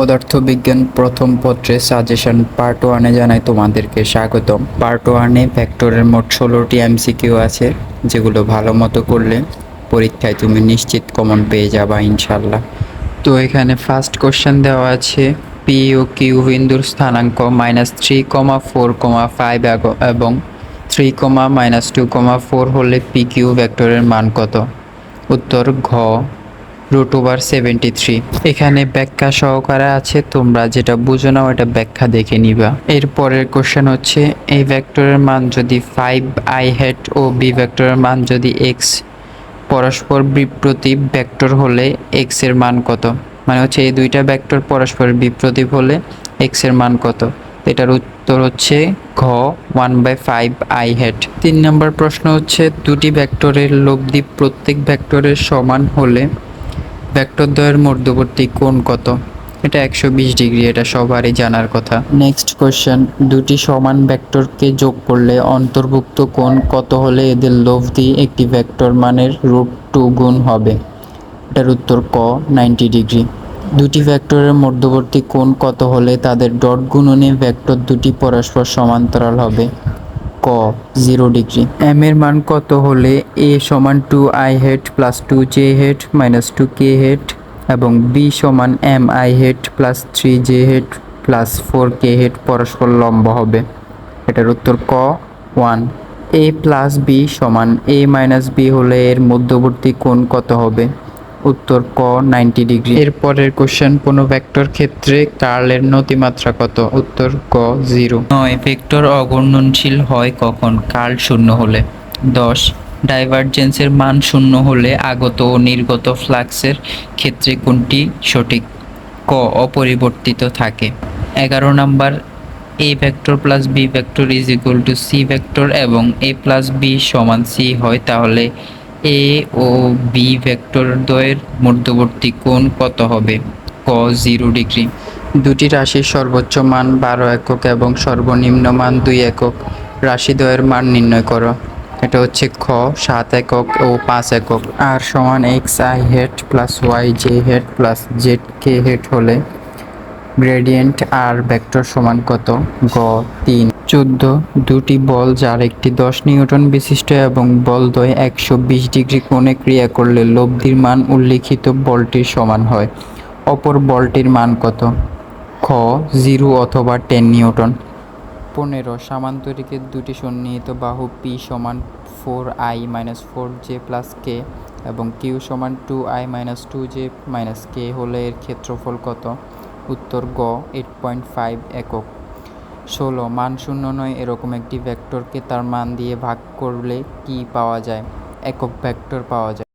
পদার্থবিজ্ঞান প্রথম পত্রে সাজেশন পার্ট ওয়ানে জানাই তোমাদেরকে স্বাগতম। পার্ট ওয়ানে ভেক্টরের মোট ষোলোটি এমসিকিউ আছে, যেগুলো ভালো মতো করলে পরীক্ষায় তুমি নিশ্চিত কমন পেয়ে যাবা ইনশাল্লাহ তো এখানে ফার্স্ট কোশ্চেন দেওয়া আছে পি ও কিউ বিন্দুর স্থানাঙ্ক minus three comma four comma five এবং three comma minus two comma four হলে পি কিউ ভেক্টরের মান কত? উত্তর ঘ। রুট ওভার সেভেন্টি থ্রি এখানে ব্যাখ্যা সহকারে আছে, তোমরা যেটা বুঝো না ওটা ব্যাখ্যা দেখে নিবা। এর পরের কোশ্চেন হচ্ছে, এই ভেক্টরের মান যদি five I head O B ভেক্টরের মান যদি এক্স পরস্পর বিপ্রতীপ ভেক্টর হলে এক্সের মান কত? মানে হচ্ছে এই দুইটা ভেক্টর পরস্পর বিপ্রতীপ হলে এক্সের মান কত? এটার উত্তর হচ্ছে ঘ one by five I head তিন নম্বর প্রশ্ন হচ্ছে, দুটি ভেক্টরের লব্ধি প্রত্যেক ভেক্টরের সমান হলে ভেক্টরদ্বয়ের মধ্যবর্তী কোণ কত? এটা একশো বিশ ডিগ্রি, এটা সবারই জানার কথা। নেক্সট কোয়েশ্চেন, দুটি সমান ভেক্টরকে যোগ করলে অন্তর্ভুক্ত কোণ কত হলে এদের লব্ধি একটি ভেক্টর মানের রুট টু গুণ হবে? এটার উত্তর ক, নাইনটি ডিগ্রি। দুটি ভেক্টরের মধ্যবর্তী কোণ কত হলে তাদের ডট গুণনে ভেক্টর দুটি পরস্পর সমান্তরাল হবে? ক জিরো ডিগ্রি এম এর মান কত হলে এ সমান two I head plus two J head minus two K head এবং বি সমান M I head plus three J head plus four K head পরস্পর লম্ব হবে। এটার উত্তর ক ওয়ান এ প্লাস বি সমান এ মাইনাস বি হলে এর মধ্যবর্তী কোণ কত হবে? উত্তর ক নাইনটি ডিগ্রি এর পরের কোশ্চেন কোনো ভেক্টর ক্ষেত্রে কার্লের নতিমাত্রা কত? উত্তর ক জিরো নয় ভেক্টর অঘূর্ণনশীল হয় কখন? কার্ল শূন্য হলে। দশ ডাইভারজেন্সের মান শূন্য হলে আগত ও নির্গত ফ্লাক্সের ক্ষেত্রে কোনটি সঠিক? ক, অপরিবর্তিত থাকে। এগারো number A vector plus B vector is equal to C vector এবং এ প্লাস বি সমান সি হয়, তাহলে এ ও বি ভেক্টর দ্বয়ের মধ্যবর্তী কোণ কত হবে? ক জিরো ডিগ্রি দুটি রাশির সর্বোচ্চ মান বারো একক এবং সর্বনিম্ন মান দুই একক। রাশিদ্বয়ের মান নির্ণয় করো। এটা হচ্ছে খ, সাত একক ও পাঁচ একক। আর সমান X I head plus Y J head plus Z K head হলে গ্রেডিয়েন্ট আর ভেক্টর সমান কত? গ, তিন। চোদ্দ, দুটি বল যার একটি দশ নিউটন বিশিষ্ট এবং বলদ্বয় একশো বিশ ডিগ্রি কোণে ক্রিয়া করলে লব্ধির মান উল্লিখিত বলটির সমান হয়। অপর বলটির মান কত? খ, জিরো অথবা টেন নিউটন। পনেরো, সামান্তরিকের দুটি সন্নিহিত বাহু পি সমান four I minus four J plus K এবং কিউ সমান two I minus two J minus K হলে এর ক্ষেত্রফল কত? উত্তর গ এইট পয়েন্ট ফাইভ একক। ষোলো, মান শূন্য নয় এরকম একটি ভেক্টরকে তার মান দিয়ে ভাগ করলে কি পাওয়া যায়? একক ভেক্টর পাওয়া যায়।